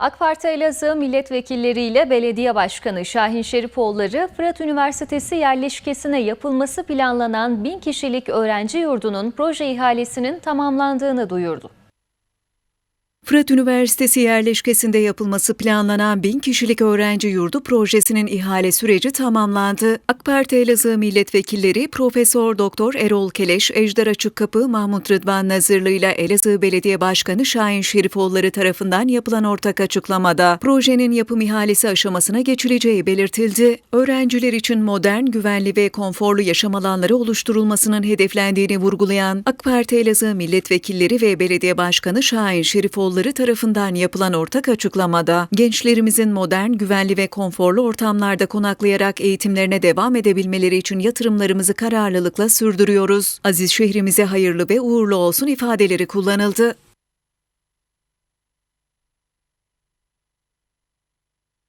AK Parti Elazığ milletvekilleriyle belediye başkanı Şahin Şerifoğulları Fırat Üniversitesi yerleşkesine yapılması planlanan bin kişilik öğrenci yurdunun proje ihalesinin tamamlandığını duyurdu. Fırat Üniversitesi yerleşkesinde yapılması planlanan bin kişilik öğrenci yurdu projesinin ihale süreci tamamlandı. AK Parti Elazığ milletvekilleri Profesör Doktor Erol Keleş, Ejder Açıkkapı, Mahmut Rıdvan Nazırlı ile Elazığ Belediye Başkanı Şahin Şerifoğulları tarafından yapılan ortak açıklamada projenin yapım ihalesi aşamasına geçileceği belirtildi. Öğrenciler için modern, güvenli ve konforlu yaşam alanları oluşturulmasının hedeflendiğini vurgulayan AK Parti Elazığ milletvekilleri ve belediye başkanı Şahin Şerifoğulları tarafından yapılan ortak açıklamada gençlerimizin modern, güvenli ve konforlu ortamlarda konaklayarak eğitimlerine devam edebilmeleri için yatırımlarımızı kararlılıkla sürdürüyoruz. Aziz şehrimize hayırlı ve uğurlu olsun ifadeleri kullanıldı.